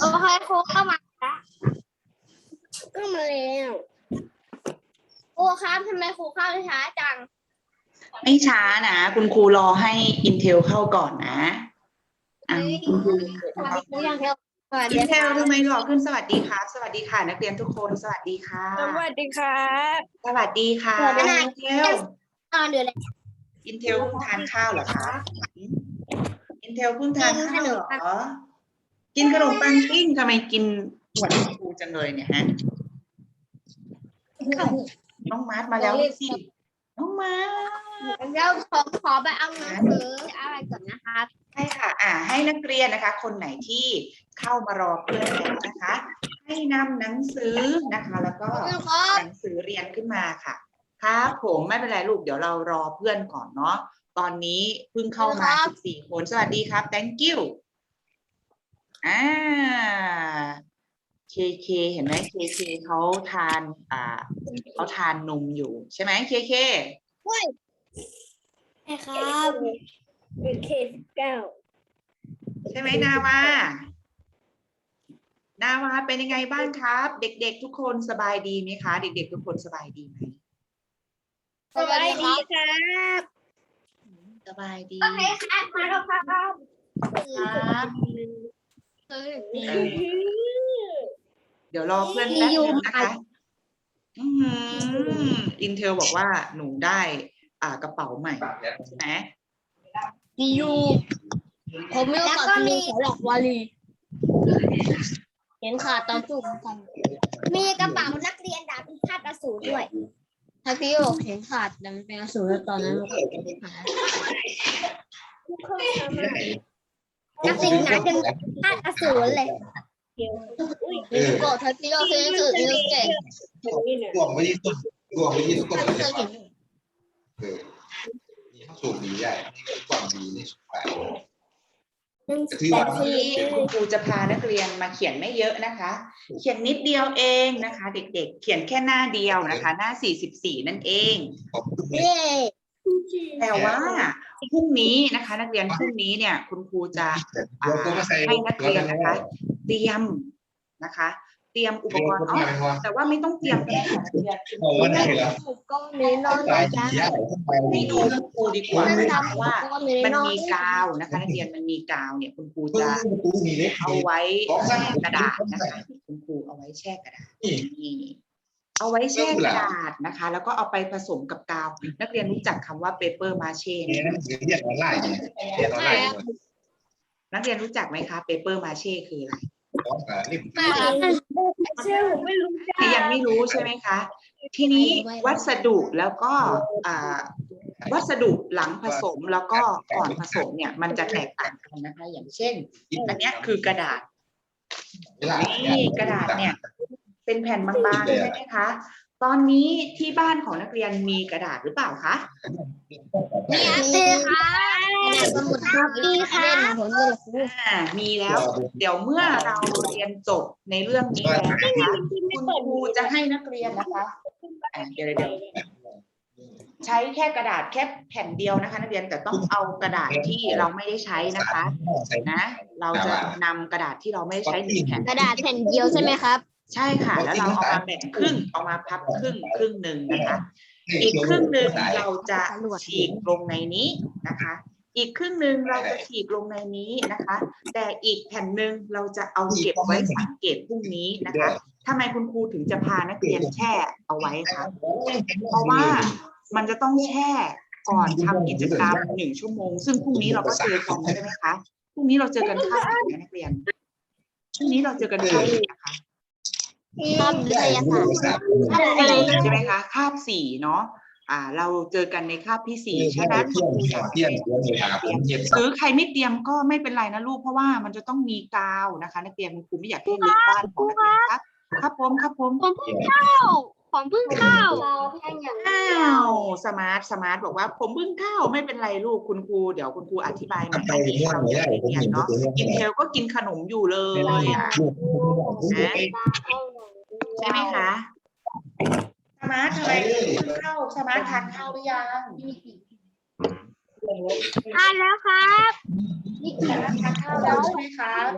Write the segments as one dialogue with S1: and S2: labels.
S1: โอเคครูเข้ามาละก็มาแล้วครูครับทำไมครูเข้าช้าจัง
S2: ไม่ช้านะ คุณครูรอให้ Intel เข้าก่อนนะอะคุณครู
S1: สวัสดีครูยังเทลสวัสดี
S2: อินเท
S1: ค่ะ
S2: ลทำไมหล่อขึ้นสวัสดีครับ สวัสดีค่ะ นักเรียนทุกคนสวัสดีค่ะ
S3: สวัสดีครับ
S2: สวัสดีค่ะอินเทล
S1: ตอนเดือนอะไร
S2: อินเทลเพิ่งทานข้าวเหรอคะอินเทลเพิ่งทานข้าวเหรอ กินขนมปังปิ้งทำไมกินหวานครูจังเลยเนี่ยฮะน้องมาร์ทมาแล้วสิน้องมาร์ท
S1: แล้วขอขอไปเอาหนังสืออะไรก่อนนะครับ
S2: ใช่ค่ะ อ่า ให้นักเรียนนะคะ คนไหนที่เข้ามารอเพื่อนแล้วนะคะ ให้นำหนังสือนะคะ แล้วก็
S1: ครับ
S2: หนังสือเรียนขึ้นมาค่ะครับผมไม่เป็นไรลูกเดี๋ยวเรารอเพื่อนก่อนเนาะตอนนี้เพิ่งเข้ามา14คนสวัสดีครับ thank you อ่า KK เห็นไหม KK เขาทาน อ่าเขาทานนมอยู่ใช่ไหม KK
S1: ใช่ครับเป็นเคสเก้า
S2: ใช่ไหมนาวา นาวาเป็นยังไงบ้างครับ เด็กๆทุกคนสบายดีไหมคะ เด็ก ๆ ทุกคนสบายดีไหม
S1: สวัสดีครับ
S2: สบายดี
S1: โอเคครับ มาแล้วครับ
S2: ครับ
S1: เออ
S2: เดี๋ยวรอเพื่อนแป๊บนึงนะคะอืมอินเทลบอกว่าหนูได้ อ่ากระเป๋าใหม่ใช่ไหม
S3: มีอยู่ผมมีโอกาสมีสหลักวาลีเห็นขาดตอนสูงกัน
S1: มีกระเป๋านักเรียนดาบพิฆาตอสูรด้วย
S3: ถ้าพี่บอกเห็นขาดแต่มันเป็นอสูรแล้วตอนนั้นมันก็หาย
S1: นักเรียนหนาจนพิฆาตอสูรเลย
S3: นี่ก็ถ้าพี่ก็คือคือนิวเก่ง
S4: รวมไปที่ต้นรวมไปที่ต้น
S3: ถ้า
S4: เค
S3: ยเห็น
S4: นี่เขาสูบดีใหญ่นี่คือกล่องดีนี่สุดไปถือ
S2: ตอ
S4: ว่าน
S2: นี้คุณครูจะพานักเรียนมาเขียนไม่เยอะนะคะ เขียนนิดเดียวเองนะคะ เด็กๆ เขียนแค่หน้าเดียวนะคะ หน้า 44 นั่นเอง
S1: เย้
S2: แต่ว่าพรุ่งนี้นะคะ นักเรียนพรุ่งนี้เนี่ย คุณครูจะอ่าให้นักเรียนนะคะ เตรียมนะคะ เตรียมอุปกรณ์
S4: เนา
S2: เนาะแต่ว่าไม่ต้องเตรียมก็ได้ค่ะนักเรียน
S4: โอ้ได้เหรอ
S1: ก็มีนอน
S4: ตาย
S1: จ้า
S4: ดีใหญ่ไป
S2: ให้ดูคุณครูดีกว่าเพราะว่า
S1: ก็มี
S2: มัน
S1: นอน
S2: มีกาวนะคะ นักเรียนมันมีกาวเนี่ย คุณครู
S4: ตู้
S2: จะ
S4: ตู้มีเล็ก
S2: เอาไว้แช่กระดาษนะคะ คุณครูเอาไว้แช่กระดาษ
S4: นี่
S2: นี่ เอาไว้แช่กระดาษนะคะ แล้วก็เอาไปผสมกับกาว นักเรียนรู้จักคำว่าเปเปอร์มาเช่ไหม
S4: นี่นั่นคือเรียนออนไลน์เรียนออนไลน์
S2: นักเรียนรู้จักไหมคะเปเปอร์มาเช่คืออะไร
S4: ของการรีบ
S1: เชื่อผมไม่รู้
S2: ที่ยังไม่รู้ใช่ไหมคะ ทีนี้วัสดุแล้วก็อ่าวัสดุหลังผสมแล้วก็ก่อนผสมเนี่ยมันจะแตกต่างกันนะคะ อย่างเช่น อันเนี้ยคือกระดาษ
S4: เวลา
S2: นี่กระดาษเนี่ย เป็นแผ่นบางๆใช่ไหมคะ ตอนนี้ที่บ้านของนักเรียนมีกระดาษหรือเปล่าคะ
S1: มีอาเต้ค่ะสมุดครับดีค่ะ
S3: ผมก็เลย
S2: อ่ามีแล้ว เดี๋ยวเมื่อเราเรียนจบในเรื่องนี้แล้วนะคะคุณครูจะให้นักเรียนนะคะอ่าเดี๋ยวเดี๋ยวใช้แค่กระดาษแค่แผ่นเดียวนะคะ นักเรียนแต่ต้องเอากระดาษที่เราไม่ได้ใช้นะคะนะ เราจะนำกระดาษที่เราไม่ได้ใช้หนึ่งแผ่น
S1: กระดาษแผ่นเดียวใช่ไหมครับ
S2: ใช่ค่ะ แล้วเราเอามาแบ่งครึ่งเอามาพับครึ่งครึ่งหนึ่งนะคะ อีกครึ่งหนึ่งเราจะฉีกลงในนี้นะคะ อีกครึ่งหนึ่งเราจะฉีกลงในนี้นะคะ แต่อีกแผ่นหนึ่งเราจะเอาเก็บไว้สังเกตพรุ่งนี้นะคะทำไมคุณครูถึงจะพานักเรียนแช่เอาไว้คะเพราะว่ามันจะต้องแช่ก่อนทำกิจกรรมหนึ่งชั่วโมง ซึ่งพรุ่งนี้เราก็เจอกันใช่ไหมคะพรุ่งนี้เราเจอกันคาบไหนนะนักเรียนพรุ่งนี้เราเจอกันคาบไหนนะคะ
S1: ชอบวิทยาศาสตร์
S2: สี่ใช่ไหมคะคาบสี่เนาะอ่า เราเจอกันในคาบที่สี่ฉะนั้น
S4: เที่ยงเที่ยงเที่ยงเลยครับผมเทียบ
S2: หรือใครไม่เตรียมก็ไม่เป็นไรนะลูกเพราะว่ามันจะต้องมีกาวนะคะนักเรียนคุณครูไม่อยากให้เลอะบ้านของนักเรียนครับครับผมครับผม
S1: ผมเพิ่งเข้าผมเพิ่งเข้า
S2: อ้าวสมาร์ทสมาร์ทบอกว่า ผมเพิ่งเข้าไม่เป็นไรลูกคุณครูเดี๋ยวคุณครูอธิบายใหม่
S4: ไป
S2: ให้
S4: เที่ยง
S2: เรา
S4: ไม่
S2: จะ
S4: ได้
S2: ได้
S4: ผม
S2: เรียน
S4: เห็น
S2: เนาะ
S4: ตัวเนี้ย
S2: อินเทลก็กินขนมอยู่เลยอะ ใช่ไหมคะสมาร์ททำไมเพิ่งเข้าสมาร์ททานข้าวหรือยัง
S1: ทานแล้วครับ
S2: นี่คือทานข้าวแล้วใช่ไหมครับ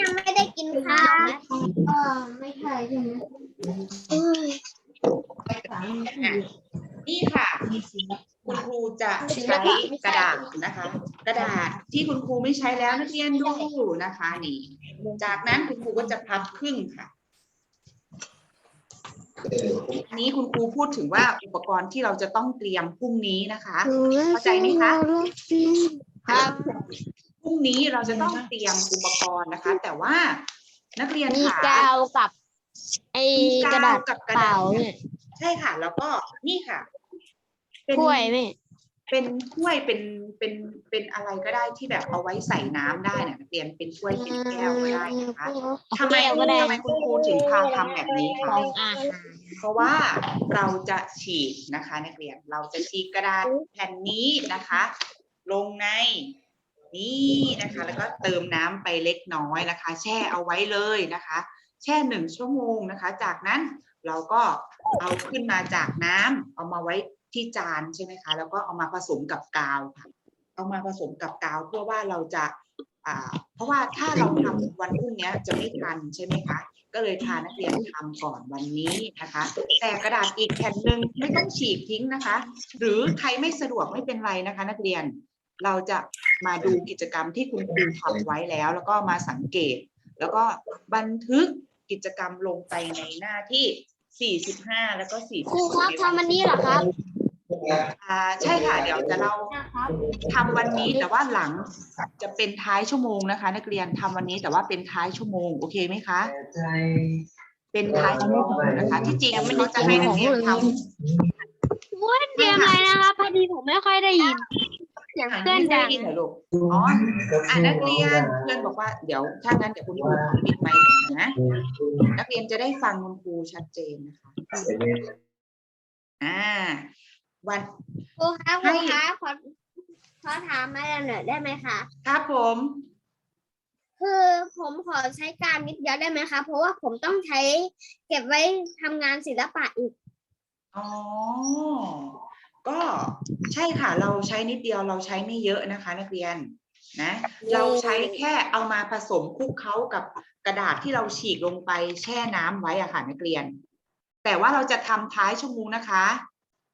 S1: ยังไม่ได้กินข้าวนะ
S3: ไม่ใช่ใช่ไหม
S2: นี่ค่ะ คุณครูจะใช้กระดาษนะคะ กระดาษที่คุณครูไม่ใช้แล้วนักเรียนดูนะคะนี่ จากนั้นคุณครูก็จะพับครึ่งค่ะอันนี้คุณครูพูดถึงว่าอุปกรณ์ที่เราจะต้องเตรียมพรุ่งนี้นะคะเข้าใจไหมคะ
S3: ครับ
S2: พรุ่งนี้เราจะต้องเตรียมอุปกรณ์นะคะ แต่ว่านักเรียน
S3: มี
S2: ค่ะ
S3: กาวกับ ไอ้กระดาษ
S2: กับกระ
S3: เป
S2: ดา
S3: ล่า
S2: ษ
S3: เนี่ย
S2: ใช่ค่ะ แล้วก็นี่ค่ะ เป็น
S3: กล้วยแม่
S2: เป็นถ้วยเป็นเป็นเป็นอะไรก็ได้ที่แบบเอาไว้ใส่น้ำได้นะนักเรียนเป็นถ้วยเป็นแก้วก็ได้นะคะทำไม
S3: แก้วก็ได้
S2: ทำไมคุณครูถึงพาทำแบบนี้
S3: ข
S2: คะ
S3: องอาหาร
S2: เพราะว่าเราจะฉีกนะคะนักเรียนเราจะฉีกกระดาษแผ่นนี้นะคะ ลงในนี่นะคะ แล้วก็เติมน้ำไปเล็กน้อยนะคะ แช่เอาไว้เลยนะคะ แช่หนึ่งชั่วโมงนะคะ จากนั้น เราก็เอาขึ้นมาจากน้ำเอามาไว้ที่จานใช่ไหมคะ แล้วก็เอามาผสมกับกาวค่ะ เอามาผสมกับกาวเพื่อว่าเราจะอ่าเพราะว่าถ้าเราทำวันพรุ่งนี้จะไม่ทันใช่ไหมคะ ก็เลยพานักเรียนทำก่อนวันนี้นะคะ แต่กระดาษอีกแผ่นหนึ่งไม่ต้องฉีกทิ้งนะคะ หรือใครไม่สะดวกไม่เป็นไรนะคะ นักเรียนเราจะมาดูกิจกรรมที่คุณครูทำไว้แล้ว แล้วก็มาสังเกต แล้วก็บันทึกกิจกรรมลงไปในหน้าที่ 45แล้วก็46
S3: ครูครับทำอันนี้เหรอครับ
S2: อ่าใช่ค่ะ เดี๋ยวจะเราทำวันนี้แต่ว่าหลังจะเป็นท้ายชั่วโมงนะคะ นักเรียนทำวันนี้แต่ว่าเป็นท้ายชั่วโมง โอเคไหมคะ เป็นท้ายชั่วโมงนะคะ ที่จริงมันจะให้นักเรียนทำ
S1: ว่าเตรียมอะไรนะคะพอดีผมไม่ค่อยได้ยิน เสียง
S2: อะ
S1: เพื่อน
S2: ไม่
S1: ดั
S2: ได้
S1: ง
S2: ยินเหรอลูกอ๋ออะนักเรียนเพื่อนบอกว่าเดี๋ยวถ้างั้นเดี๋ยวคุณครูขอปิดไมค์ก่อนนะนักเรียนจะได้ฟังคุณครูชัดเจนนะคะอ่า วัน
S1: ครูคะครูคะขอขอถามอะไรหน่อยได้ไหมคะ
S2: ครับผม
S1: คือผมขอใช้การนิดเดียวได้ไหมคะ เพราะว่าผมต้องใช้เก็บไว้ทำงานศิลปะอีก
S2: อ๋อ ก็ใช่ค่ะเราใช้นิดเดียวเราใช้ไม่เยอะนะคะ นักเรียนนะ เราใช้แค่เอามาผสมคลุกเคล้ากับกระดาษที่เราฉีกลงไปแช่น้ำไว้อะค่ะนักเรียน แต่ว่าเราจะทำท้ายชั่วโมงนะคะ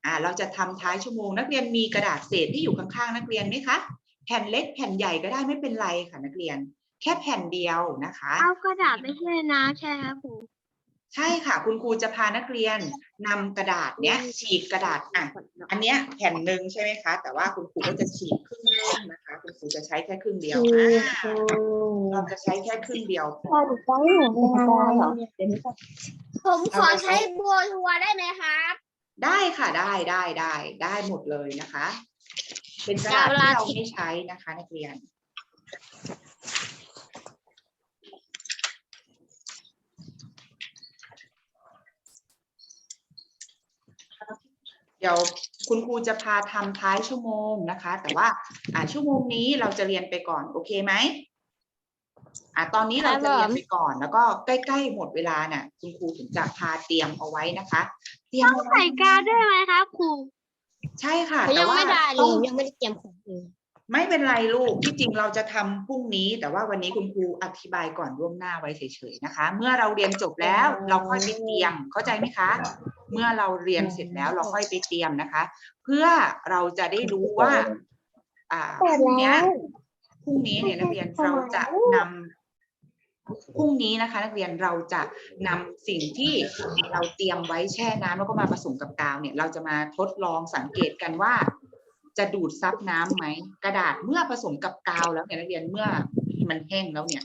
S2: อ่าเราจะทำท้ายชั่วโมง นักเรียนมีกระดาษเศษที่อยู่ข้างๆ นักเรียนไหมคะแผ่นเล็กแผ่นใหญ่ก็ได้ไม่เป็นไรค่ะนักเรียน แค่แผ่นเดียวนะคะ
S1: เอากระดาษไปแช่น้ำใช่ครับครู
S2: ใช่ค่ะ คุณครูจะพานักเรียนนำกระดาษเนี้ยฉีกกระดาษอะอันเนี้ยแผ่นหนึ่งใช่ไหมคะ แต่ว่าคุณครูก็จะฉีกครึ่งนึงนะคะ คุณครูจะใช้แค่ครึ่งเดียวอ่าเราจะใช้แค่ครึ่งเดียวพอ
S1: ผมขอใช้บัวทัวร์ได้ไหมครับ
S2: ได้ค่ะได้ได้ได้ได้หมดเลยนะคะ เป็นกระดาษที่เราไม่ใช้นะคะ นักเรียน เดี๋ยวคุณครูจะพาทำท้ายชั่วโมงนะคะ แต่ว่าอ่าชั่วโมงนี้เราจะเรียนไปก่อนโอเคไหมอ่าตอนนี้เราจะเรียนไปก่อน แล้วก็ใกล้ๆหมดเวลาน่ะ คุณครูถึงจะพาเตรียมเอาไว้นะคะ เตรียมเอาไว้
S1: ใส่กาวด้วยไหมครับครู
S2: ใช่ค่ะ
S3: เขา
S2: แต่
S3: ยัง
S2: ว่า
S3: ไม่ได้เล
S2: ต้อยง
S3: ยังไม่ได้เตรียมของเลย
S2: ไม่เป็นไรลูกที่จริงเราจะทำพรุ่งนี้ แต่ว่าวันนี้คุณครูอธิบายก่อนล่วงหน้าไว้เฉยๆนะคะ เมื่อเราเรียนจบแล้วเราค่อยไปเตรียมเข้าใจไหมคะ เมื่อเราเรียนเสร็จแล้วเราค่อยไปเตรียมนะคะ เพื่อเราจะได้รู้ว่า อ่าพรุ่งเนี้ยพรุ่งนี้เนี่ยนักเรียนเราจะนำพรุ่งนี้นะคะ นักเรียนเราจะนำสิ่งที่เราเตรียมไว้แช่น้ำแล้วก็มาผสมกับกาวเนี่ย เราจะมาทดลองสังเกตกันว่า จะดูดซับน้ำไหมกระดาษเมื่อผสมกับกาวแล้วเนี่ยนักเรียนเมื่อมันแห้งแล้วเนี่ย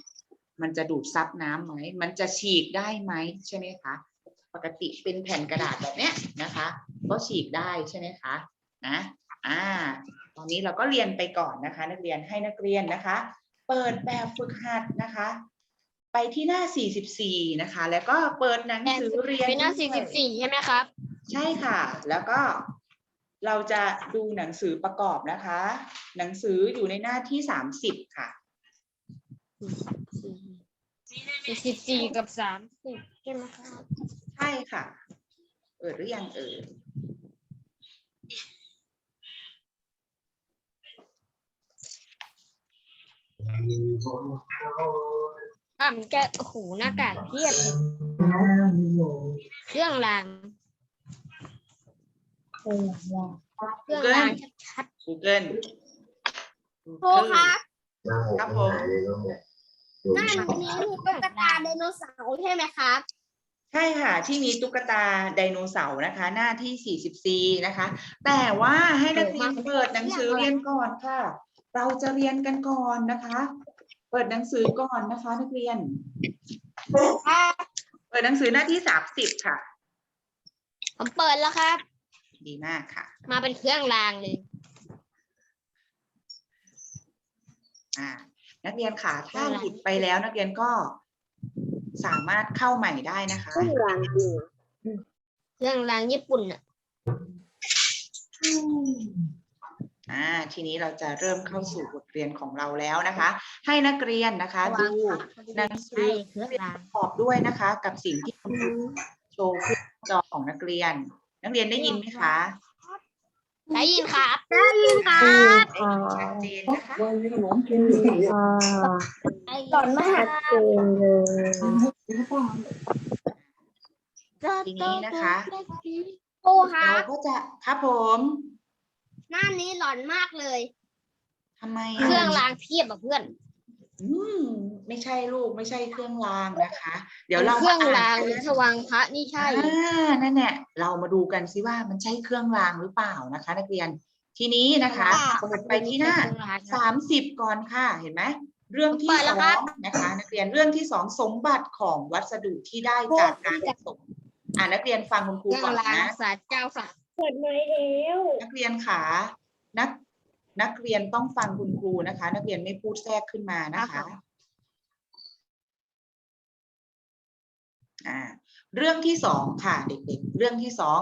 S2: มันจะดูดซับน้ำไหมมันจะฉีกได้ไหมใช่ไหมคะ ปกติเป็นแผ่นกระดาษแบบเนี้ยนะคะ ก็ฉีกได้ใช่ไหมคะนะอ่าตอนนี้เราก็เรียนไปก่อนนะคะ นักเรียนให้นักเรียนนะคะ เปิดแบบฝึกหัดนะคะ ไปที่หน้า 44 นะคะ แล้วก็เปิดหนังสือเรียน
S3: เป็นหน้า
S2: ด้วย
S3: 44 ใช่ไหมครับ
S2: ใช่ค่ะ แล้วก็เราจะดูหนังสือประกอบนะคะ หนังสืออยู่ในหน้าที่ 30 ค่ะ
S3: 44กับ 30 ใช่ไหมครับ
S2: ใช่ค่ะ เปิดหรือยังเอ่ย
S3: อะมันจะโอ้โหหน้ากากเทียบเลยเครื่องรางเครื่องรางชัด
S2: Google
S1: ครูครับ
S2: ครับผม
S1: หน้านี้มีตุ๊กตาไดโนเสาร์ใช่ไหมครับ
S2: ใช่ค่ะ ที่มีตุ๊กตาไดโนเสาร์นะคะ หน้าที่ 44 นะคะ แต่ว่าให้นักเรียนเปิดหนังสือเรียนก่อนค่ะ เราจะเรียนกันก่อนนะคะ เปิดหนังสือก่อนนะคะ นักเรียน เปิดหนังสือหน้าที่ 30 ค่ะ
S3: ๆผมเปิดแล้วครับ
S2: ดีมากค่ะ
S3: มาเป็นเครื่องรางเลย
S2: อ่านักเรียนค่ะถ้าหลุดไปแล้วนักเรียนก็ สามารถเข้าใหม่ได้นะคะ
S3: เครื่องรางเครื่องรางญี่ปุ่นอะ
S2: อ่า ทีนี้เราจะเริ่มเข้าสู่บทเรียนของเราแล้วนะคะ ให้นักเรียนนะคะดูหนังสื
S3: ใช่
S2: อ
S3: เครื่องราง
S2: ประกอบด้วยนะคะ กับสิ่งที่คุณครูโชว์ขึ้นจอของนักเรียน นักเรียนได้ยินไหมคะ
S3: ได้ยินครับ
S1: ได้ยินครับ
S2: ได้ยินชัดเจนนะคะ
S1: ก่อนมาหัด
S2: ทีนี้นะคะ
S1: ครูครั
S2: เรา
S1: บ
S2: ก็จะครับผม
S1: หน้านี้หลอนมากเลย
S2: ทำไม
S3: เครื่อง
S2: อะ
S3: รางเทียบกับเพื่อน
S2: อืมไม่ใช่ลูกไม่ใช่เครื่องรางนะคะ เดี๋ยวเรา
S3: เครื่อง
S2: ม
S3: ราง
S2: น
S3: หรือ
S2: กัน
S3: สว่างพระนี่ใช่
S2: อ่านั่นแหละเรามาดูกันสิว่ามันใช่เครื่องรางหรือเปล่านะคะ นักเรียนทีนี้นะคะเปิดไปที่หน้าสามสิบก่อนค่ะเห็นไหมเรื่องที่
S3: เปิด
S2: ส
S3: แล้ว
S2: อ
S3: ครับ
S2: งนะคะ นักเรียนเรื่องที่สองสมบัติของวัสดุที่ได้จากการผสมอ่านักเรียนฟังคุณครู
S3: เครื่อ
S2: ก่
S3: ง
S2: อน
S3: ราง
S2: นะ
S3: ศาสตร์เจ้าค่ะ
S1: เปิดไม่แล้ว
S2: นักเรียนขานัก นักเรียนต้องฟังคุณครูนะคะ นักเรียนไม่พูดแทรกขึ้นมานะคะอ่าเรื่องที่สองค่ะเด็กๆ เรื่องที่สอง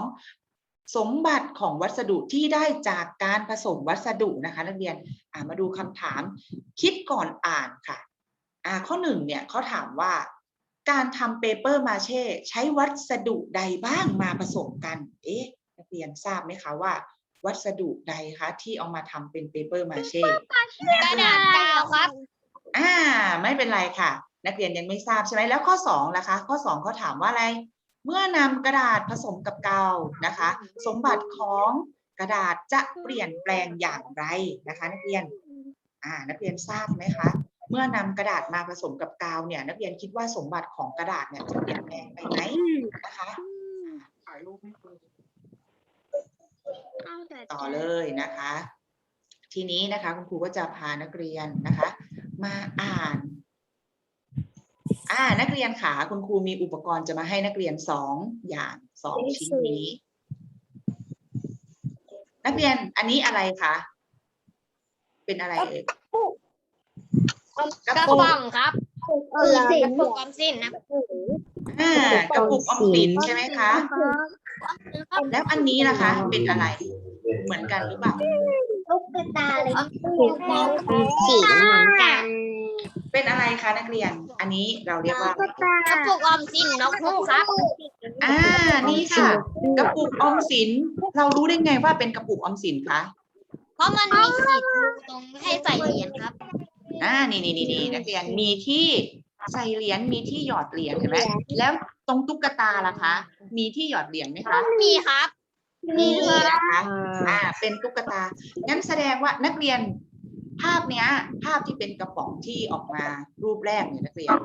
S2: สมบัติของวัสดุที่ได้จากการผสมวัสดุนะคะ นักเรียนอ่ามาดูคำถาม คิดก่อนอ่านค่ะอ่าข้อหนึ่งเนี่ยเขาถามว่าการทำเปเปอร์มาเช่ใช้วัสดุใดบ้างมาผสมกัน เอ๊ะนักเรียนทราบไหมคะว่า วัสดุใดคะที่เอามาทำเป็นเปเปอร์มาเช่
S3: กระดาษกาวครับ
S2: อ่า ไม่เป็นไรค่ะ นักเรียนยังไม่ทราบใช่ไหมแล้วข้อสองล่ะคะ ข้อสองเขาถามว่าอะไร เมื่อนำกระดาษผสมกับกาวนะคะ สมบัติของกระดาษจะเปลี่ยนแปลงอย่างไรนะคะ นักเรียน อ่า นักเรียนทราบไหมคะ เมื่อนำกระดาษมาผสมกับกาวเนี่ย นักเรียนคิดว่าสมบัติของกระดาษเนี่ยจะเปลี่ยนแปลงไปไหมนะคะถ่ายรูปให้ดู ต่อเลยนะคะ ทีนี้นะคะคุณครูก็จะพานักเรียนนะคะ มาอ่าน อ่า นักเรียนขาคุณครูมีอุปกรณ์จะมาให้นักเรียนสองอย่างสองชิ้นนี้ นักเรียนอันนี้อะไรคะเป็นอะไรเอ่ย
S3: กระป๋องครับ
S1: เออสิ
S3: กระปุกออมสินนะ
S2: อ่ากระปุกออมสินใช่ไหมคะ แล้วอันนี้นะคะ เป็นอะไร เหมือนกันหรือเปล่า
S1: ตุ๊กตาเลย
S3: สีเหมือนกัน
S2: เป็นอะไรคะนักเรียน อันนี้เราเรียกว่าอะไร
S3: กระปุกออมสินนกฮูกครับ
S2: อ่า นี่ค่ะ กระปุกออมสิน เรารู้ได้ไงว่าเป็นกระปุกออมสินคะ
S3: เพราะมันมีขีดตรงให้ใส่เหรียญครับ
S2: อ่า นี่นี่นี่นี่นักเรียน มีที่ ใส่เหรียญมีที่หยอดเหรียญเห็นไหมแล้วตรงตุ๊กตาล่ะคะ มีที่หยอดเหรียญไหมคะ
S3: มีครับ
S2: มีนะคะอ่า เป็นตุ๊กตางั้นแสดงว่านักเรียนภาพเนี้ย ภาพที่เป็นกระป๋องที่ออกมารูปแรกเนี่ยนักเรียน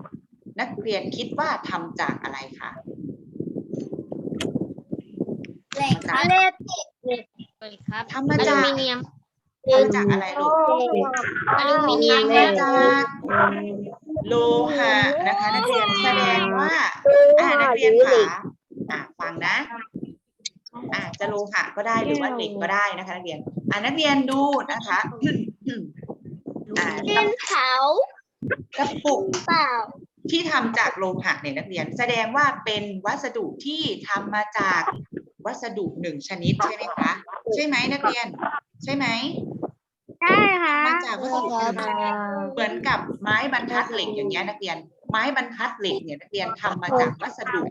S2: นักเรียนคิดว่าทำจากอะไรคะ
S1: เหล็กเหล็ก
S3: เลยครับ
S2: ทำมา
S3: อลู
S2: จาก
S3: มิเนียม
S2: ทำจากอะไรลูก
S3: อลูมิเนียม
S2: ทำมาจากโลหะนะคะ นักเรียนแสดงว่าอ่านักเรียนขาอ่าฟังนะอ่าจะโลหะก็ได้หรือว่าเหล็กก็ได้นะคะ นักเรียน อ่านักเรียนดูนะคะอ่า
S1: ดินเผาก
S2: ระปุก
S1: เปล่า
S2: ที่ทำจากโลหะเนี่ยนักเรียน แสดงว่าเป็นวัสดุที่ทำมาจากวัสดุหนึ่งชนิดใช่ไหมคะ ใช่ไหมนักเรียน ใช่ไหม
S1: ใช่ค่ะ
S2: มาจากวัสดุหนึ่งชนิดเหมือนกับไม้บรรทัดเหล็กอย่างเงี้ยนักเรียน ไม้บรรทัดเหล็กเนี่ยนักเรียนทำมาจากวัสดุ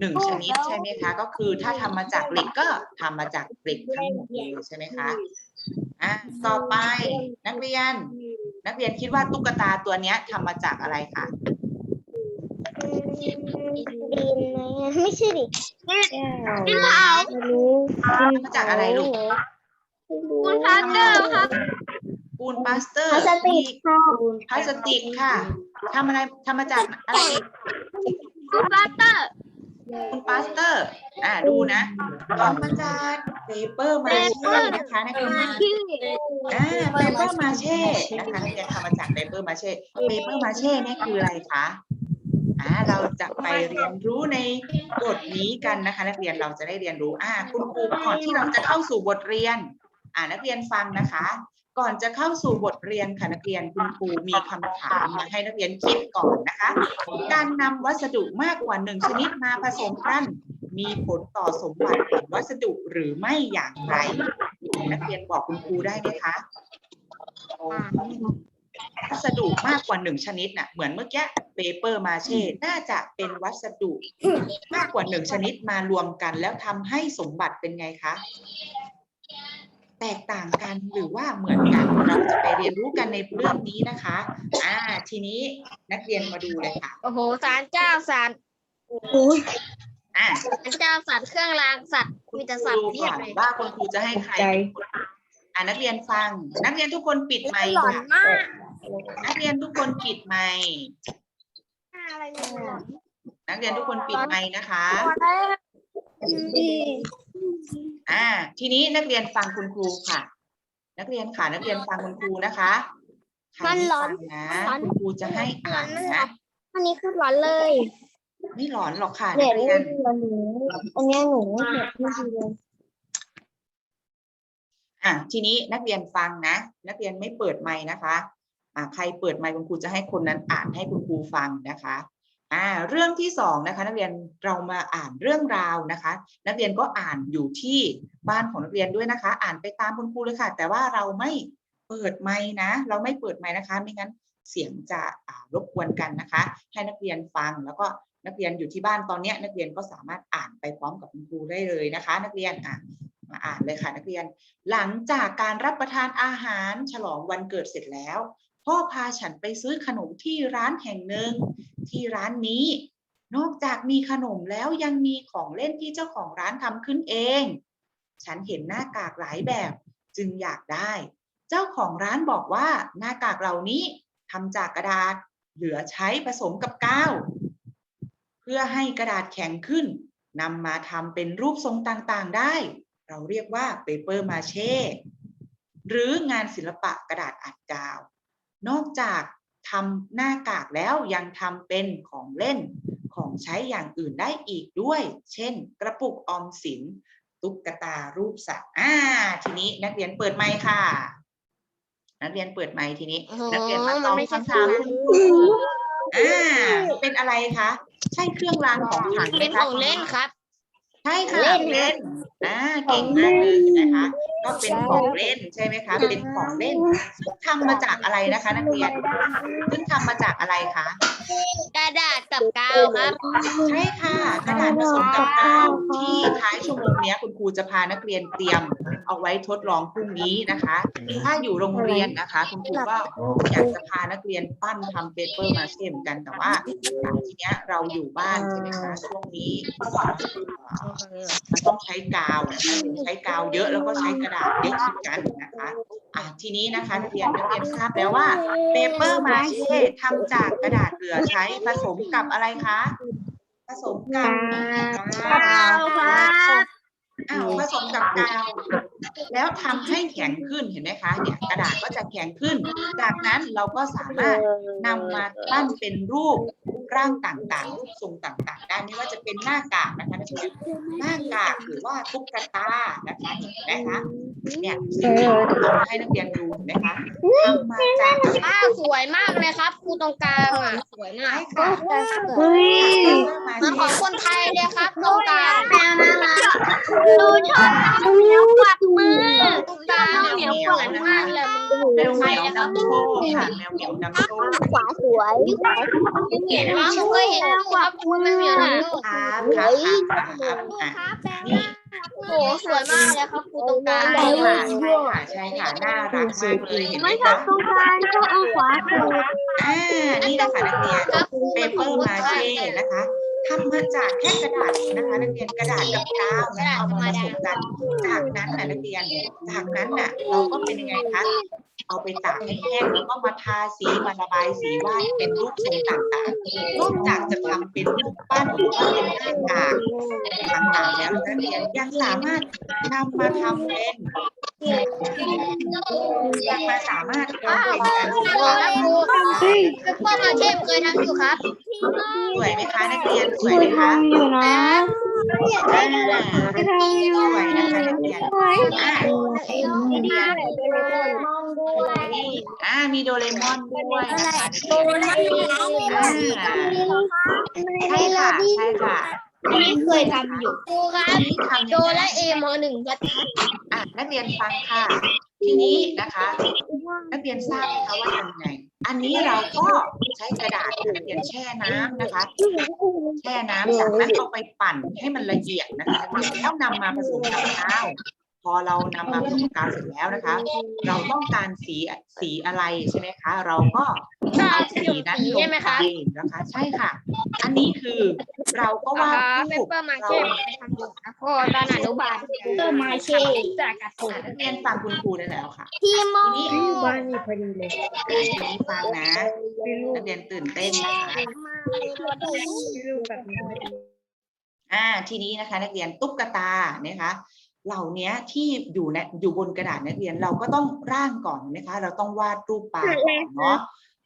S2: หนึ่งชนิดใช่ไหมคะ ก็คือถ้าทำมาจากเหล็กก็ทำมาจากเหล็กทั้งหมดเลยใช่ไหมคะอะต่อไปนักเรียน นักเรียนคิดว่าตุ๊กตาตัวเนี้ยทำมาจากอะไรคะ
S1: ดินไหมอะไม่ใช่ดิดินเผา
S2: ทำมาจากอะไรลูก
S1: คุณพาสเตอร์ครับ
S2: ปูนปลาสเตอร์
S1: พลาสติกค่ะ
S2: พลาสติกค่ะทำอะไรทำมาจากอะไรอีก
S1: คุณพาสเตอร์
S2: ปูนปลาสเตอร์ อ่าดูนะทำมาจากเปเปอร์มาเช่นะคะนักเรียน
S1: ที่
S2: อ่าเปเปอร์มาเช่นะคะนักเรียนทำมาจากเปเปอร์มาเช่เปเปอร์มาเช่เนี่ยคืออะไรคะอ่าเราจะไปเรียนรู้ในบทนี้กันนะคะ นักเรียนเราจะได้เรียนรู้อ่าคุณครูก่อนที่เราจะเข้าสู่บทเรียน อ่านักเรียนฟังนะคะ ก่อนจะเข้าสู่บทเรียนค่ะนักเรียนคุณครูมีคำถามมาให้นักเรียนคิดก่อนนะคะ การนำวัสดุมากกว่าหนึ่งชนิดมาผสมกัน มีผลต่อสมบัติของวัสดุหรือไม่อย่างไร นักเรียนบอกคุณครูได้ไหมคะวัสดุมากกว่าหนึ่งชนิดน่ะเหมือนเมื่อกี้เปเปอร์มาเช่น่าจะเป็นวัสดุ มากกว่าหนึ่งชนิดมารวมกัน แล้วทำให้สมบัติเป็นไงคะ แตกต่างกันหรือว่าเหมือนกันเราจะไปเรียนรู้กันในเรื่องนี้นะคะอ่าทีนี้นักเรียนมาดูเลยค่ะ
S3: โอ้โหสารเจ้าสาร
S2: อ่า
S3: สารเจ้าสารเครื่องรางสัตว์มีแต่สัต
S2: ดู
S3: ว์เพีย
S2: ก่
S3: บ
S2: อน
S3: เลย
S2: ว่าคุณครูจะให้ใครเป็นคนอ่านักเรียนฟัง นักเรียนทุกคนปิดไมค์
S3: หลอน
S2: ค่ะ
S3: มาก
S2: นักเรียนทุกคนปิดไมค์
S3: อะไรเนี่ยหลอน
S2: นักเรียนทุกคนปิดไมค์นะคะ อ่า ทีนี้นักเรียนฟังคุณครูค่ะ นักเรียนค่ะ นักเรียนฟังคุณครูนะคะใครไม่ฟังนะคุณครูจะให้อ่านนะ
S1: อันนี้คือร้อนเลย
S2: ไม่หลอนหรอกค่ะ
S1: เด็
S2: นั
S1: ด
S2: กเรี
S1: ไม่
S2: ยน
S1: ดีเลยหนูอันนี้หนูเด็ดไม่ดีเลย
S2: อะทีนี้นักเรียนฟังนะ นักเรียนไม่เปิดไมค์นะคะ อ่าใครเปิดไมค์คุณครูจะให้คนนั้นอ่านให้คุณครูฟังนะคะ อ่าเรื่องที่สองนะคะนักเรียนเรามาอ่านเรื่องราวนะคะ นักเรียนก็อ่านอยู่ที่บ้านของนักเรียนด้วยนะคะ อ่านไปตามคุณครูเลยค่ะ แต่ว่าเราไม่เปิดไมค์นะ เราไม่เปิดไมค์นะคะ ไม่งั้นเสียงจะรบกวนกันนะคะ ให้นักเรียนฟังแล้วก็นักเรียนอยู่ที่บ้านตอนนี้นักเรียนก็สามารถอ่านไปพร้อมกับคุณครูได้เลยนะคะ นักเรียนอะมาอ่านเลยค่ะนักเรียน หลังจากการรับประทานอาหารฉลองวันเกิดเสร็จแล้ว พ่อพาฉันไปซื้อขนมที่ร้านแห่งหนึ่ง ที่ร้านนี้ นอกจากมีขนมแล้วยังมีของเล่นที่เจ้าของร้านทำขึ้นเอง ฉันเห็นหน้ากากหลายแบบจึงอยากได้ เจ้าของร้านบอกว่าหน้ากากเหล่านี้ทำจากกระดาษเหลือใช้ผสมกับกาวเพื่อให้กระดาษแข็งขึ้นนำมาทำเป็นรูปทรงต่างๆได้ เราเรียกว่าเปเปอร์มาเช่หรืองานศิลปะกระดาษอัดกาว นอกจากทำหน้ากากแล้วยังทำเป็นของเล่นของใช้อย่างอื่นได้อีกด้วย เช่น กระปุกออมสิน ตุ๊กตารูปสัตว์อ่าทีนี้นักเรียนเปิดไมค์ค่ะ นักเรียนเปิดไมค์ทีนี้
S3: โอ้โห
S2: นักเรียนมา
S3: มั
S2: ตอนบ
S3: ไม่ใช่
S2: คำถามคุณครูอ่าเป็นอะไรคะ ใช่เครื่องรางของขลังไหม
S3: เป็น
S2: คะ
S3: ของเล่นครับ
S2: ใช่ค่ะเล่นอ่าเก่งมากเลยเห็นไหมคะ ก็เป็นของเล่นใช่ไหมคะเป็นของเล่นซึ่งทำมาจากอะไรนะคะ นักเรียนซึ่งทำมาจากอะไรคะ
S3: กระดาษกับกาวครับ
S2: ใช่ค่ะ กระดาษผสมกับกาวที่ท้ายชั่วโมงเนี้ยคุณครูจะพานักเรียนเตรียม เอาไว้ทดลองพรุ่งนี้นะคะ ถ้าอยู่โรงเรียนนะคะ คุณครูก็อยากจะพานักเรียนปั้นทำเปเปอร์มาเช่เหมือนกันแต่ว่าทีเนี้ยเราอยู่บ้านใช่ไหมคะช่วงนี้มันต้องใช้กาวนะคะใช้กาวเยอะแล้วก็ใช้กระดาษเยอะเหมือนกันนะคะอะทีนี้นะคะนักเรียนนักเรียนทราบแล้วว่าเปเปอร์มาเช่ทำจากกระดาษเหลือใช้ผสมกับอะไรคะผสมกับ
S1: กาวครับ
S2: อ้าวผสมกับกาวแล้วทำให้แข็งขึ้นเห็นไหมคะเนี่ยกระดาษก็จะแข็งขึ้น จากนั้นเราก็สามารถนำมาปั้นเป็นรูป ร่างต่างๆรูปทรงต่างๆได้ไม่ว่าจะเป็นหน้ากากนะคะนักเรียนหน้ากากหรือว่าตุ๊กตานะคะเห็นไหมคะเนี่ยเอามาให้นักเรียนดูเห็นไหมคะทำมาจาก
S3: อ้าวสวยมากเลยครับครูตรงกลางอะสวยมาก
S2: ใช่ค่ะ
S1: เฮ้ย
S3: เหมันของคนไทยเลยครับตรงกลาง
S1: แมวน่ารักดูชอบน้องเหมียวกวักมือ
S3: ตรงกลางเหมียวสวยมากเลย
S2: แมวเหมียวนำโชคค่ะแมวเหมียวนำโชค
S1: ขวาสวย
S3: เห็นว่าเคยเห็นครับคุณไม่มีอะลูก
S2: ครับครับครับครับอะนี่
S1: โหสวยมากเลยครับครูตรงกลาง
S2: ใช่ค่ะใช่ค่ะใช่ค่ะน่ารักมากเลยเห็นไหม
S1: ไม่ชอบตรงกลางก็เอาขวาถูก
S2: อ่านี่แหละค่ะนักเรียนเปเปอร์มาเช่นะคะ ทำมาจากแค่กระดาษนะคะนักเรียนกระดาษกับกาวนะคะเอามาผสมกันจากนั้นน่ะนักเรียนจากนั้นน่ะเราก็เป็นยังไงคะเอาไปตากให้แห้งแล้วก็มาทาสีมาระบายสีวาดเป็นรูปทรงต่างๆนอกจากจะทำเป็นรูปปั้นหรือว่าเป็นหน้ากากต่างๆแล้วนักเรียนยังสามารถนำมาทำเป็นยังมาสามารถทำเป็นการศึกษาได้
S1: เปเปอร์มาเช่เคยทำอยู่ครับ
S2: สวยไหมคะนักเรียนสวยไหมคะ
S3: อยู่นะ
S2: อ่า
S3: ทำอยู่
S2: สวยนะคะนักเรียนอ่า
S1: มองด้วย
S2: นี่อ่ามีโดเรมอนด้วยนะคะ
S1: โดนไม่ได้
S2: ใช่ค่ะใช่ค่ะ
S1: นี่เคยทำอยู่ครูครับ
S2: อันนี้ทำ
S1: โดและเอมหนึ่งก็
S2: อะนักเรียนฟังค่ะ ทีนี้นะคะ นักเรียนทราบไหมคะว่าทำยังไง อันนี้เราก็ใช้กระดาษค่ะนักเรียนแช่น้ำนะคะ แช่น้ำจากนั้นเอาไปปั่นให้มันละเอียดนะคะนักเรียนแล้วนำมาผสมกับข้าว พอเรานำมาผสมกับกาวเสร็จแล้วนะคะ เราต้องการสีสีอะไรใช่ไหมคะ เราก็เอาสีนั้นลงไปนะคะ ใช่ค่ะ อันนี้คือเราก็วาด
S3: เป
S2: รูป
S3: เปอร์มาเช่เคยทำอยู่นะพ่อตอนอนุบาล
S1: เปอร์มาเช่
S3: จากกระถู
S2: อะนักเรียนฟังคุณครูได้แล้วค่ะ
S1: ทีมอ
S2: ทีนี้
S3: บ้านนี่พอดีเลย
S2: ทีนี้ฟังนะนักเรียนตื่นเต้นนะคะ
S3: รูปแบบนี้
S2: อ่าทีนี้นะคะ นักเรียนตุ๊กตานะคะ เหล่านี้ที่อยู่ในอยู่บนกระดาษนักเรียนเราก็ต้องร่างก่อนนะคะ เราต้องวาดรูปปลาก่อนเนาะ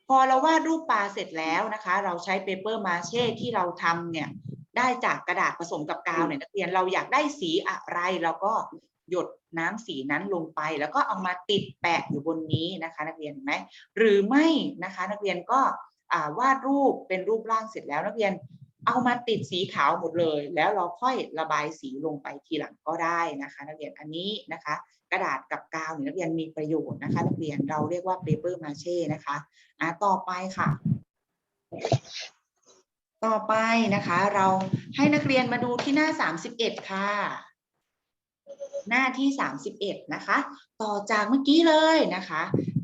S2: พอเราวาดรูปปลาเสร็จแล้วนะคะ เราใช้เปเปอร์มาเช่ที่เราทำเนี่ยได้จากกระดาษผสมกับกาวเนี่ยนักเรียนเราอยากได้สีอะไรเราก็หยดน้ำสีนั้นลงไป แล้วก็เอามาติดแปะอยู่บนนี้นะคะ นักเรียนเห็นไหมหรือไม่นะคะ นักเรียนก็อ่าวาดรูปเป็นรูปร่างเสร็จแล้วนักเรียน เอามาติดสีขาวหมดเลย แล้วเราค่อยระบายสีลงไปทีหลังก็ได้นะคะ นักเรียนอันนี้นะคะ กระดาษกับกาวเนี่ยนักเรียนมีประโยชน์นะคะ นักเรียนเราเรียกว่าเปเปอร์มาเช่นะคะอะต่อไปค่ะ ต่อไปนะคะ เราให้นักเรียนมาดูที่หน้า 31 ค่ะ หน้าที่ 31 นะคะ ต่อจากเมื่อกี้เลยนะคะอะ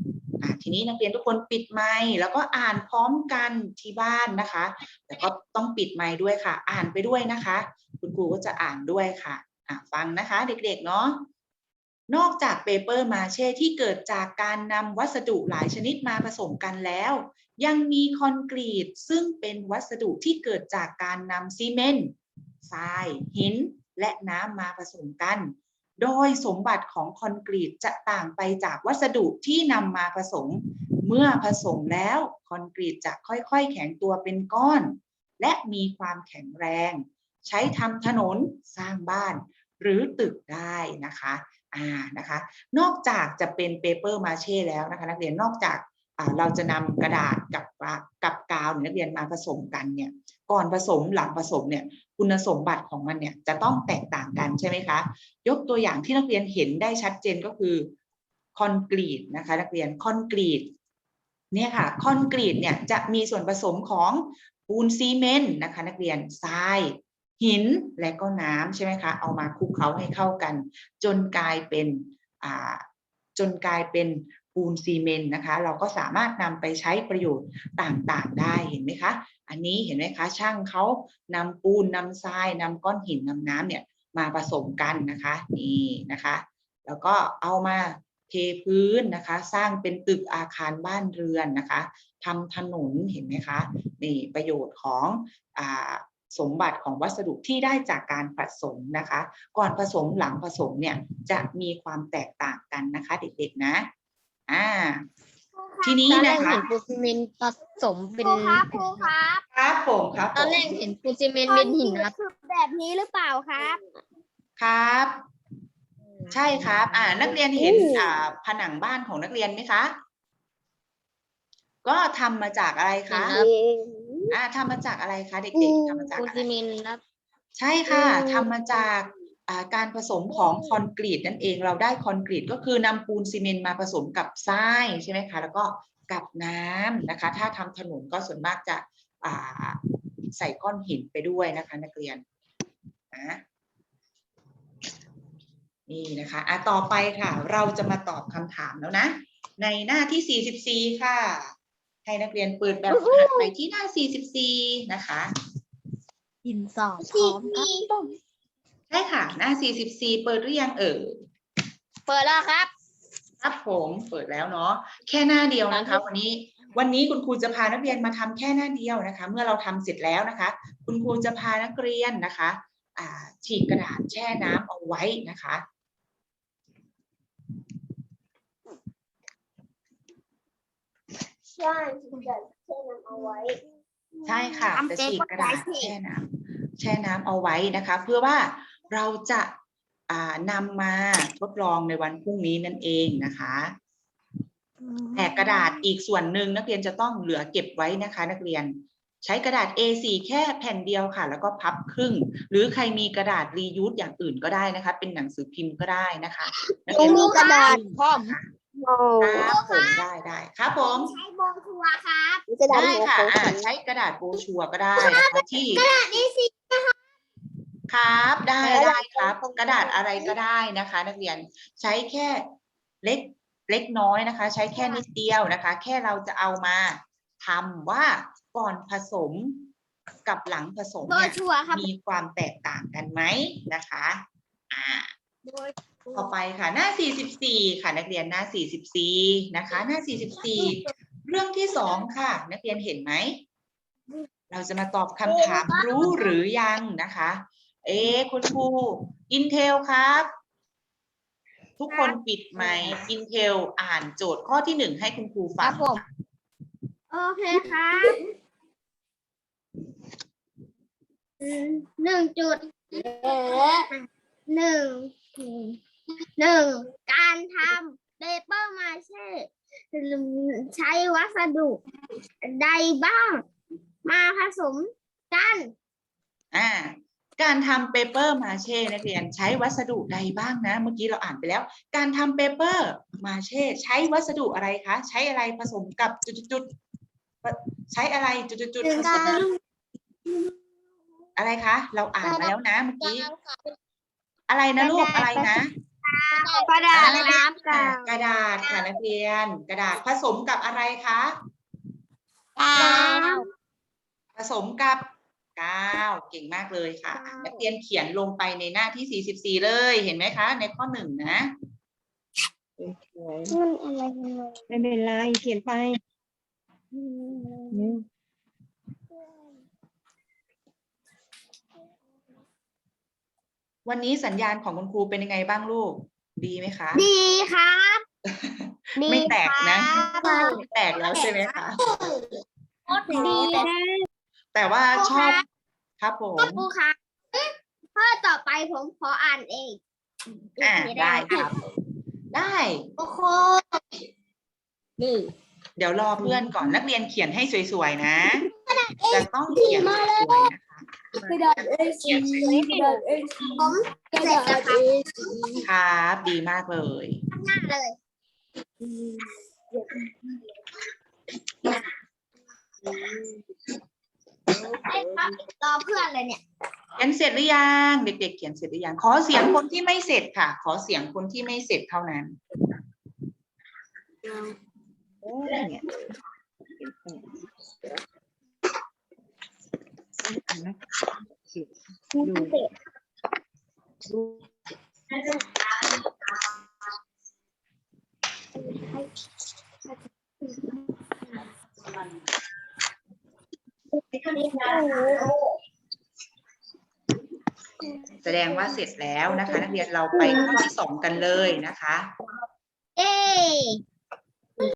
S2: ทีนี้นักเรียนทุกคนปิดไมค์แล้วก็อ่านพร้อมกันที่บ้านนะคะ แต่ก็ต้องปิดไมค์ด้วยค่ะ อ่านไปด้วยนะคะ คุณครูก็จะอ่านด้วยค่ะอะฟังนะคะเด็กๆเนาะนอกจากเปเปอร์มาเช่ที่เกิดจากการนำวัสดุหลายชนิดมาผสมกันแล้ว ยังมีคอนกรีตซึ่งเป็นวัสดุที่เกิดจากการนำซีเมนต์ทราย หิน และน้ำมาผสมกัน โดยสมบัติของคอนกรีตจะต่างไปจากวัสดุที่นำมาผสม เมื่อผสมแล้วคอนกรีตจะค่อยๆ แข็งตัวเป็นก้อน และมีความแข็งแรง ใช้ทำถนนสร้างบ้านหรือตึกได้นะคะอ่านะคะ นอกจากจะเป็นเปเปอร์มาเช่แล้วนะคะนักเรียนนอกจากเราจะนำกระดาษกับกับกาวนักเรียนมาผสมกันเนี่ย ก่อนผสมหลังผสมเนี่ยคุณสมบัติของมันเนี่ยจะต้องแตกต่างกันใช่ไหมคะ ยกตัวอย่างที่นักเรียนเห็นได้ชัดเจนก็คือคอนกรีตนะคะนักเรียนคอนกรีตเนี่ยค่ะคอนกรีตเนี่ยจะมีส่วนผสมของปูนซีเมนต์นะคะนักเรียนทรายหินและก็น้ำใช่ไหมคะเอามาคลุกเคล้าให้เข้ากัน จนกลายเป็นจนกลายเป็น ปูนซีเมนต์นะคะ เราก็สามารถนำไปใช้ประโยชน์ต่างๆ ได้เห็นไหมคะ อันนี้เห็นไหมคะช่างเขานำปูนนำทรายนำก้อนหินนำน้ำเนี่ยมาผสมกันนะคะนี่นะคะ แล้วก็เอามาเทพื้นนะคะ สร้างเป็นตึกอาคารบ้านเรือนนะคะทำถนนเห็นไหมคะนี่ประโยชน์ของอสมบัติของวัสดุที่ได้จากการผสมนะคะ ก่อนผสมหลังผสมเนี่ยจะมีความแตกต่างกันนะคะเด็กๆนะ อ่า ทีนี้
S3: ตอนแร
S2: นะ
S3: ก
S2: คะ
S3: เห็นปูนซีเมนต์ผสมเป็น
S1: ครูครับครูครับ
S2: ครับผมครับ
S3: ตอนแรกเห็นปูนซีเมนต์เป็นหินครับ
S1: แบบนี้หรือเปล่าครับ
S2: ครับ ใช่ครับ อ่า นักเรียนเห็นอ่าผนังบ้านของนักเรียนไหมคะ ก็ทำมาจากอะไรคะ
S3: เห็นครับ
S2: อ่าทำมาจากอะไรคะเด็กๆทำมาจาก
S3: ปูน
S2: อะไร
S3: ซีเมนต์ครับ
S2: ใช่ค่ะทำมาจากอ่า การผสมของคอนกรีตนั่นเองเราได้คอนกรีตก็คือนำปูนซีเมนต์มาผสมกับทรายใช่ไหมคะแล้วก็กับน้ำนะคะ ถ้าทำถนนก็ส่วนมากจะอ่าใส่ก้อนหินไปด้วยนะคะนักเรียนนะนี่นะคะอะต่อไปค่ะ เราจะมาตอบคำถามแล้วนะ ในหน้าที่ 44 ค่ะ ให้นักเรียนเปิดแบบฝึกหัดไปที่หน้า 44 นะคะ
S3: ดินสอพร้อมครับ ต้ม
S2: ใช่ค่ะ หน้า 44 เปิดหรือยังเอ่ย
S3: เปิดแล้วครับ
S2: ครับผมเปิดแล้วเนาะแค่หน้าเดียวนะคะ วันนี้ วันนี้คุณครูจะพานักเรียนมาทำแค่หน้าเดียวนะคะ เมื่อเราทำเสร็จแล้วนะคะ คุณครูจะพานักเรียนนะคะอ่าฉีกกระดาษแช่น้ำเอาไว้นะคะ
S1: ใช่ที่จะเช่นำเอาไว้
S2: ใช่ค่ะ
S1: ทำ
S2: จะ
S1: เป๊ะ
S2: ฉีกกระดาษ
S1: ก็ได้สิ
S2: แช่น้ำแช่น้ำเอาไว้นะคะ เพื่อว่า เราจะอ่านำมาทดลองในวันพรุ่งนี้นั่นเองนะคะแต่กระดาษอีกส่วนหนึ่งนักเรียนจะต้องเหลือเก็บไว้นะคะ นักเรียนใช้กระดาษ A4 แค่แผ่นเดียวค่ะ แล้วก็พับครึ่ง หรือใครมีกระดาษรียูสอย่างอื่นก็ได้นะคะ เป็นหนังสือพิมพ์ก็ได้นะคะนักเรียน
S3: มีกระดาษพร้อม
S2: ครับผมได้ได้ครับผม
S1: ใช้โบทัวร์ครับ
S2: ได้ค่ะอ่าใช้กระดาษโบรชัวร์ก็ได้นะคะที่
S1: กระดาษนี้สิ
S2: ค รับ ได้ได้ครับกระดาษอะไรก็ได้นะคะ นักเรียนใช้แค่เล็กเล็กน้อยนะคะ ใช้แค่นิดเดียวนะคะ แค่เราจะเอามาทำว่าก่อนผสมกับหลังผสม
S1: โบ
S2: เนี่ย
S1: ทัวร์ครับ
S2: มีความแตกต่างกันไหมนะคะอ่า
S1: โบ
S2: ต่อไปค่ะ หน้า 44 ค่ะ นักเรียนหน้า 44 นะคะ หน้า 44 เรื่องที่สองค่ะ นักเรียนเห็นไหม เราจะมาตอบคำถามรู้หรือยังนะคะ เอ๊ะคุณครู Intel ครับ ทุกคนปิดไมค์ Intel อ่านโจทย์ข้อที่หนึ่งให้คุณครู
S3: ค
S2: ฟั
S3: รั
S2: ง
S3: บผม
S1: โอเคครับหนึ่งจุดหนึ่งหนึ่งการทำเปเปอร์มาเช่ใช้วัสดุใดบ้าง มาผสมกัน
S2: อ่า การทำเปเปอร์มาเช่นักเรียนใช้วัสดุใดบ้างนะ เมื่อกี้เราอ่านไปแล้ว การทำเปเปอร์มาเช่ใช้วัสดุอะไรคะ ใช้อะไรผสมกับจุดๆๆใช้อะไรจุดๆๆผสมอะไรคะ เราอ่านมาแล้วนะเมื่อกี้ อะไรนะลูกอะไรนะ
S1: กระดาษ
S2: อ่า
S1: น้ำกา
S2: กระดาษค่ะนักเรียน กระดาษผสมกับอะไรคะ
S1: ว
S2: ผสมกับ กาวเก่งมากเลยค่ะนักเรียนเขียนลงไปในหน้าที่ 44 เลย เห็นไหมคะ ในข้อหนึ่งนะ
S1: มันอะไรกันเลย
S3: ไม่เป็นไรเขียนไป
S2: วันนี้สัญญาณของคุณครูเป็นยังไงบ้างลูก ดีไหมคะ
S1: ดีครับ
S2: ไม่แตกนะ
S1: ครับ
S2: ไม่แตกแล้วใช่ไหมคะ
S1: ดีนะ
S2: แต่ว่าชอบครับผม
S1: ครูครับข้อต่อไปผมขออ่านเอง
S2: อ่าได้ครับ ได้
S1: โอ้โห
S3: นี่
S2: เดี๋ยวรอเพื่อนก่อนนักเรียนเขียนให้สวยๆนะ จะต้องเขียนสวยๆนะคะ
S1: กระดาษเอซีกระดาษเอซีผมเสร็จแล้วครับ
S2: ครับ ดีมากเลย
S1: หน้าเลยไอ้ค รับรอเพื่อนเลยเนี่ย
S2: เขียนเสร็จหรือยัง เด็ก ๆ เขียนเสร็จหรือยัง ขอเสียงคนที่ไม่เสร็จค่ะ ขอเสียงคนที่ไม่เสร็จเท่านั้นโอ้ยเนี่ย แสดงว่าเสร็จแล้วนะคะ นักเรียนเราไปข้อที่สองกันเลยนะคะ
S1: เอ